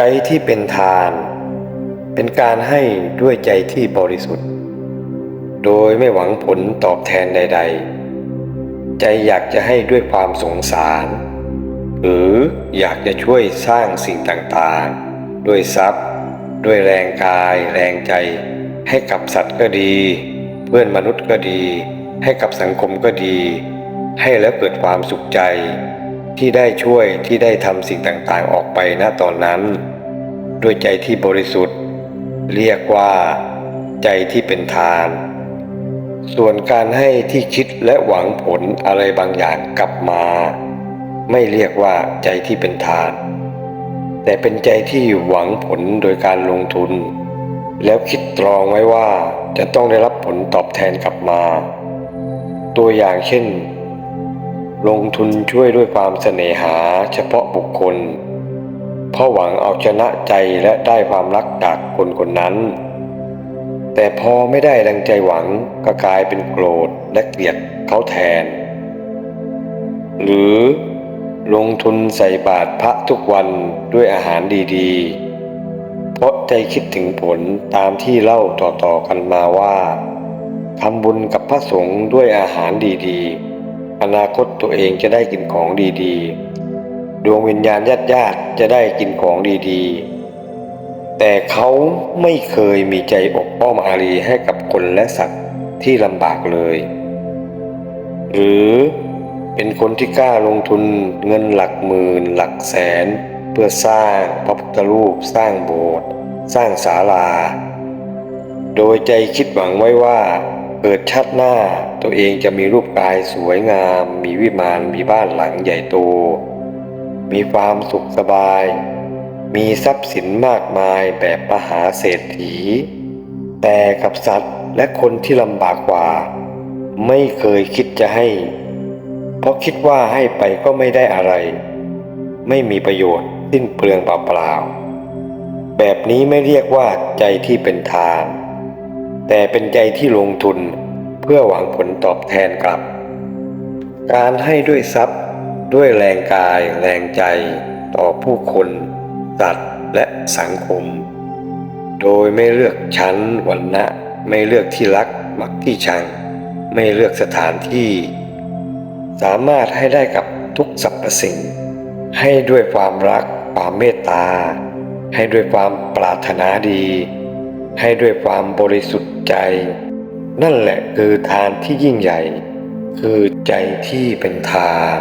ใจที่เป็นทาน เป็นการให้ด้วยใจที่บริสุทธิ์ โดยไม่หวังผลตอบแทนใด ๆ ใจอยากจะให้ด้วยความสงสาร หรืออยากจะช่วยสร้างสิ่งต่างๆ ด้วยทรัพย์ ด้วยแรงกาย แรงใจ ให้กับสัตว์ก็ดี เพื่อนมนุษย์ก็ดี ให้กับสังคมก็ดี ให้แล้วเกิดความสุขใจ ที่ได้ช่วยที่ได้ทำสิ่งต่างๆออกไปณตอนนั้น ด้วยใจที่บริสุทธิ์ เรียกว่า ใจที่เป็นทาน ส่วนการให้ที่คิดและหวังผลอะไรบางอย่างกลับมา ไม่เรียกว่าใจที่เป็นทาน แต่เป็นใจที่หวังผลโดยการลงทุน แล้วคิดตรองไว้ว่าจะต้องได้รับผลตอบแทนกลับมา ตัวอย่างเช่น ลงทุนช่วยด้วยความเสน่หาเฉพาะบุคคล เพราะหวังเอาชนะใจและได้ความรักจากคนคนนั้น แต่พอไม่ได้ดังใจหวังก็กลายเป็นโกรธและเกลียดเขาแทน หรือลงทุนใส่บาตรพระทุกวันด้วยอาหารดีๆ เพราะใจคิดถึงผลตามที่เล่าต่อๆกันมาว่าทำบุญกับพระสงฆ์ด้วยอาหารดีๆ อนาคตตัวเองจะได้กินของดีๆ ดวงวิญญาณญาติญาติจะได้กินของดีๆ แต่เขาไม่เคยมีใจอบอ้อมอารีให้กับคนและสัตว์ที่ลำบากเลย หรือเป็นคนที่กล้าลงทุนเงินหลักหมื่นหลักแสน เพื่อสร้างพระพุทธรูปสร้างโบสถ์สร้างศาลา โดยใจคิดหวังไว้ว่า เกิดชาติหน้าตัวเองจะมีรูปกายสวยงาม มีวิมานมีบ้านหลังใหญ่โต มีความสุขสบาย มีทรัพย์สินมากมายแบบมหาเศรษฐี แต่กับสัตว์และคนที่ลำบากกว่า ไม่เคยคิดจะให้ เพราะคิดว่าให้ไปก็ไม่ได้อะไร ไม่มีประโยชน์สิ้นเปลืองเปล่าๆแบบนี้ไม่เรียกว่าใจที่เป็นทาน แต่เป็นใจที่ลงทุนเพื่อหวังผลตอบแทนกลับ การให้ด้วยทรัพย์ด้วยแรงกายแรงใจต่อผู้คนสัตว์และสังคม โดยไม่เลือกชั้นวรรณะไม่เลือกที่รักมักที่ชัง ไม่เลือกสถานที่ สามารถให้ได้กับทุกสรรพสิ่ง ให้ด้วยความรักความเมตตา ให้ด้วยความปรารถนาดี ให้ด้วยความบริสุทธิ์ใจ นั่นแหละคือทานที่ยิ่งใหญ่ คือใจที่เป็นทาน